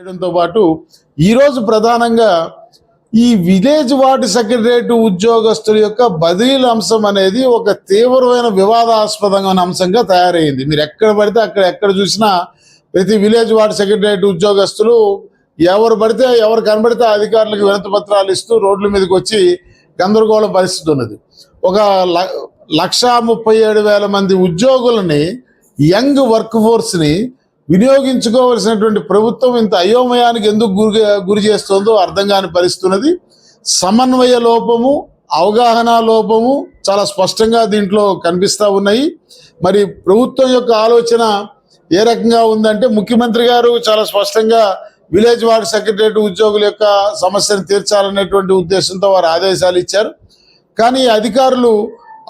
చేయడంతో పాటు ఈరోజు ప్రధానంగా ఈ విలేజ్ వార్డు సెక్రటరేట్ ఉద్యోగస్తుల యొక్క బదిలీల అంశం అనేది ఒక తీవ్రమైన వివాదాస్పదమైన అంశంగా తయారైంది. మీరు ఎక్కడ పడితే అక్కడ ఎక్కడ చూసినా ప్రతి విలేజ్ వార్డు సెక్రటరేట్ ఉద్యోగస్తులు ఎవరు పడితే ఎవరు కనబడితే అధికారులకు వినతి పత్రాలు ఇస్తూ రోడ్ల మీదకి వచ్చి గందరగోళ పరిస్థితి ఉన్నది. ఒక ల- లక్షా ముప్పై ఏడు వేల మంది ఉద్యోగులని యంగ్ వర్క్ ఫోర్స్ని వినియోగించుకోవలసినటువంటి ప్రభుత్వం ఇంత అయోమయానికి ఎందుకు గురి గురి చేస్తుందో అర్థం కాని పరిస్థితున్నది. సమన్వయ లోపము అవగాహన లోపము చాలా స్పష్టంగా దీంట్లో కనిపిస్తూ ఉన్నాయి. మరి ప్రభుత్వం యొక్క ఆలోచన ఏ రకంగా ఉందంటే ముఖ్యమంత్రి గారు చాలా స్పష్టంగా విలేజ్ వార్డ్ సెక్రటరేట్ ఉద్యోగుల యొక్క సమస్యను తీర్చాలనేటువంటి ఉద్దేశంతో వారు ఆదేశాలు ఇచ్చారు. కానీ అధికారులు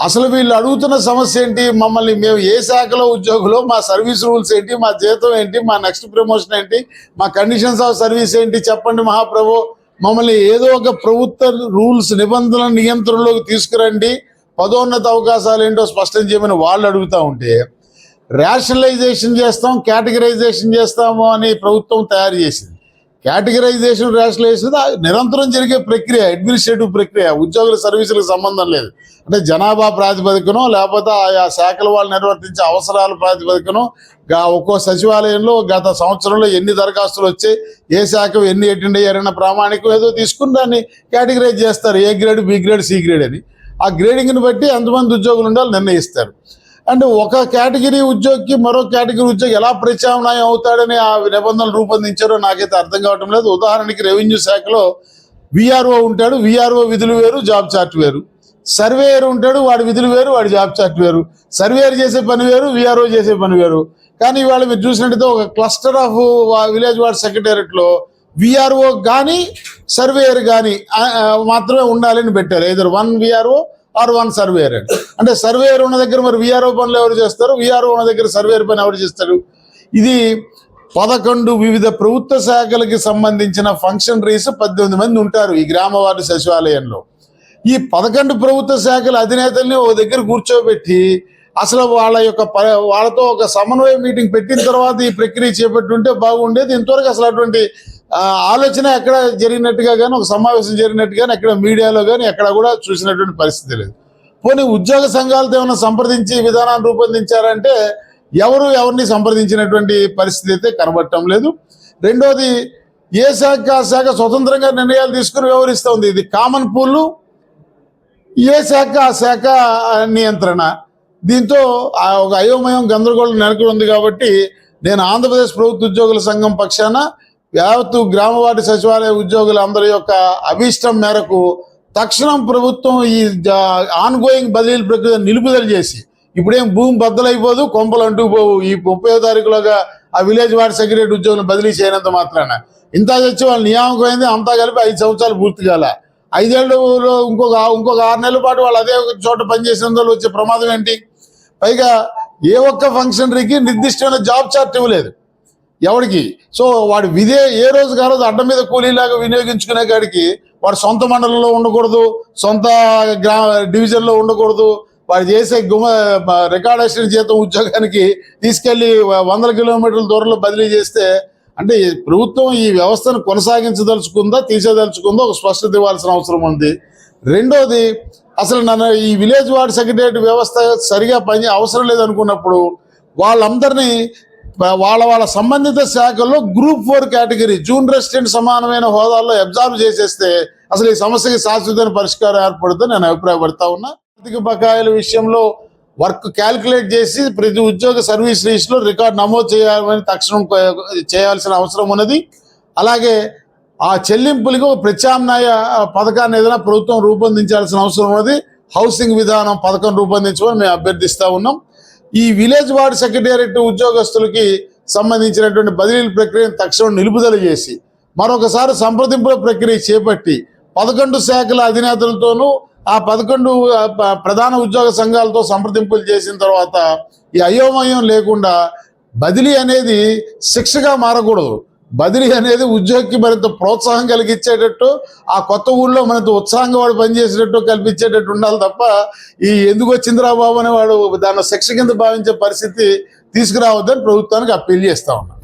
అసలు వీళ్ళు అడుగుతున్న సమస్య ఏంటి? మమ్మల్ని మేము ఏ శాఖలో ఉద్యోగులు మా సర్వీస్ రూల్స్ ఏంటి? మా జీతం ఏంటి? మా నెక్స్ట్ ప్రమోషన్ ఏంటి? మా కండిషన్స్ ఆఫ్ సర్వీస్ ఏంటి? చెప్పండి మహాప్రభు. మమ్మల్ని ఏదో ఒక ప్రభుత్వ రూల్స్ నిబంధనల నియంత్రణలోకి తీసుకురండి. పదోన్నత అవకాశాలు ఏంటో స్పష్టం చేయమని వాళ్ళు అడుగుతూ ఉంటే రేషనలైజేషన్ చేస్తాం కేటగిరైజేషన్ చేస్తాము అని ప్రభుత్వం తయారు చేసింది. కేటగిరైజేషన్ రేషనలైజేషన్ నిరంతరం జరిగే ప్రక్రియ అడ్మినిస్ట్రేటివ్ ప్రక్రియ ఉద్యోగుల సర్వీసులకు సంబంధం లేదు. అంటే జనాభా ప్రాతిపదికనో లేకపోతే ఆయా శాఖల వాళ్ళు నిర్వర్తించే అవసరాల ప్రాతిపదికనో ఒక్కో సచివాలయంలో గత సంవత్సరంలో ఎన్ని దరఖాస్తులు వచ్చాయి ఏ శాఖ ఎన్ని అటెండ్ అయ్యారన్న ప్రామాణికం ఏదో తీసుకుని దాన్ని కేటగిరైజ్ చేస్తారు. A grade B grade C grade అని. ఆ గ్రేడింగ్ని బట్టి ఎంతమంది ఉద్యోగులు ఉండాలో నిర్ణయిస్తారు. అంటే ఒక కేటగిరీ ఉద్యోగికి మరో కేటగిరీ ఉద్యోగి ఎలా ప్రత్యామ్నాయం అవుతాడని ఆ నిబంధనలు రూపొందించారో నాకైతే అర్థం కావటం లేదు. ఉదాహరణకి రెవెన్యూ శాఖలో విఆర్ఓ ఉంటాడు. విఆర్ఓ విధులు వేరు జాబ్ చార్ట్ వేరు. సర్వేయర్ ఉంటాడు. వాడి విధులు వేరు వాడి జాబ్ చార్ట్ వేరు. సర్వేయర్ చేసే పని వేరు విఆర్ఓ చేసే పని వేరు. కానీ ఇవాళ మీరు చూసినట్టయితే ఒక క్లస్టర్ ఆఫ్ విలేజ్ వార్డ్ సెక్రటేరియట్లో విఆర్ఓ కానీ సర్వేయర్ కానీ మాత్రమే ఉండాలని పెట్టారు. ఏదో one VRO or one surveyor అని. అంటే సర్వేయర్ ఉన్న దగ్గర మరి విఆర్ఓ పనులు ఎవరు చేస్తారు? విఆర్ఓ ఉన్న దగ్గర సర్వేయర్ పని ఎవరు చేస్తారు? ఇది పదకొండు వివిధ ప్రభుత్వ శాఖలకి సంబంధించిన ఫంక్షనరీస్ పద్దెనిమిది మంది ఉంటారు ఈ గ్రామ వార్డు సచివాలయంలో. ఈ పదకొండు ప్రభుత్వ శాఖల అధినేతల్ని ఓ దగ్గర కూర్చోబెట్టి అసలు వాళ్ళ యొక్క ప- వాళ్ళతో ఒక సమన్వయ మీటింగ్ పెట్టిన తర్వాత ఈ ప్రక్రియ చేపట్టుంటే బాగుండేది. ఇంతవరకు అసలు అటువంటి ఆలోచన ఎక్కడ జరిగినట్టుగా కానీ ఒక సమావేశం జరిగినట్టుగా కానీ ఎక్కడ మీడియాలో కానీ ఎక్కడ కూడా చూసినటువంటి పరిస్థితి లేదు. పోనీ ఉద్యోగ సంఘాలతో ఏమైనా సంప్రదించి విధానాన్ని రూపొందించారంటే ఎవరు ఎవరిని సంప్రదించినటువంటి పరిస్థితి అయితే కనబడటం లేదు. రెండోది ఏ శాఖ ఆ శాఖ స్వతంత్రంగా నిర్ణయాలు తీసుకుని వ్యవహరిస్తుంది ఇది కామన్ పూల్ ఏ శాఖ ఆ శాఖ నియంత్రణ. దీంతో ఒక అయోమయం గందరగోళం నెలకొని ఉంది కాబట్టి నేను ఆంధ్రప్రదేశ్ ప్రభుత్వ ఉద్యోగుల సంఘం పక్షాన యావత్తు గ్రామవార్డు సచివాలయ ఉద్యోగుల అందరి యొక్క అభీష్టం మేరకు తక్షణం ప్రభుత్వం ఈ ఆన్గోయింగ్ బదిలీ ప్రక్రియ నిలుపుదల చేసి ఇప్పుడేం భూమి బద్దలైపోదు కొంపలు అంటూ పోవు ఈ ముప్పై తారీఖులోగా ఆ విలేజ్ వార్డ్ సెక్రటరీ ఉద్యోగులు బదిలీ చేయనంత మాత్రాన. ఇంత తెచ్చి వాళ్ళు నియామకం అయింది అంతా కలిపి ఐదు సంవత్సరాలు పూర్తి కాల. ఐదేళ్ళలో ఇంకొక ఇంకొక ఆరు నెలల పాటు వాళ్ళు అదే ఒక చోట పనిచేసినందువల్ల వచ్చే ప్రమాదం ఏంటి? పైగా ఏ ఒక్క ఫంక్షనరీకి నిర్దిష్టమైన జాబ్ చార్ట్ ఇవ్వలేదు. ఎవరికి సో వాడు విదే ఏ రోజు కాదు అడ్డం మీద కూలీలాగా వినియోగించుకునే కాడికి వాడు సొంత మండలంలో ఉండకూడదు సొంత గ్రా డివిజన్లో ఉండకూడదు. వాడు చేసే గుమ రికార్డేషన్ జీతం ఉద్యోగానికి తీసుకెళ్ళి వందల కిలోమీటర్ల దూరంలో బదిలీ చేస్తే అంటే ప్రభుత్వం ఈ వ్యవస్థను కొనసాగించదలుచుకుందా తీసేదలుచుకుందా ఒక స్పష్టత ఇవ్వాల్సిన అవసరం ఉంది. రెండోది అసలు నన్ను ఈ విలేజ్ వార్డ్ సెక్రటరియట్ వ్యవస్థ సరిగా పని అవసరం లేదనుకున్నప్పుడు వాళ్ళందరినీ వాళ్ళ వాళ్ళ సంబంధిత శాఖల్లో గ్రూప్ ఫోర్ కేటగిరీ జూన్ రెసిడెంట్ సమానమైన హోదాల్లో అబ్జర్వ్ చేసేస్తే అసలు ఈ సమస్యకి శాశ్వతమైన పరిష్కారం ఏర్పడుతుందని నేను అభిప్రాయపడతా ఉన్నా. ఆర్థిక బకాయిల విషయంలో వర్క్ క్యాల్కులేట్ చేసి ప్రతి ఉద్యోగ సర్వీస్ లిస్ట్లో రికార్డ్ నమోదు చేయాలని తక్షణం చేయాల్సిన అవసరం ఉన్నది. అలాగే ఆ చెల్లింపులకు ఒక ప్రత్యామ్నాయ పథకాన్ని ఏదైనా ప్రభుత్వం రూపొందించాల్సిన అవసరం ఉన్నది. హౌసింగ్ విధానం పథకం రూపొందించమని మేము అభ్యర్థిస్తూ ఉన్నాం. ఈ విలేజ్ వార్డ్ సెక్రటేరియట్ ఉద్యోగస్తులకి సంబంధించినటువంటి బదిలీల ప్రక్రియను తక్షణం నిలుపుదల చేసి మరొకసారి సంప్రదింపుల ప్రక్రియ చేపట్టి పదకొండు శాఖల అధినేతలతోనూ ఆ పదకొండు ప్రధాన ఉద్యోగ సంఘాలతో సంప్రదింపులు చేసిన తర్వాత ఈ అయోమయం లేకుండా బదిలీ అనేది శిక్షగా మారకూడదు. బదిలీ అనేది ఉద్యోగికి మరింత ప్రోత్సాహం కలిగించేటట్టు ఆ కొత్త ఊళ్ళో మరింత ఉత్సాహంగా వాడు పనిచేసేటట్టు కల్పించేటట్టు ఉండాలి తప్ప ఈ ఎందుకు వచ్చిందిరా బాబు అనే వాడు దాన్ని శిక్ష కింద భావించే పరిస్థితి తీసుకురావద్దని ప్రభుత్వానికి అప్పీల్ చేస్తా ఉన్నాను.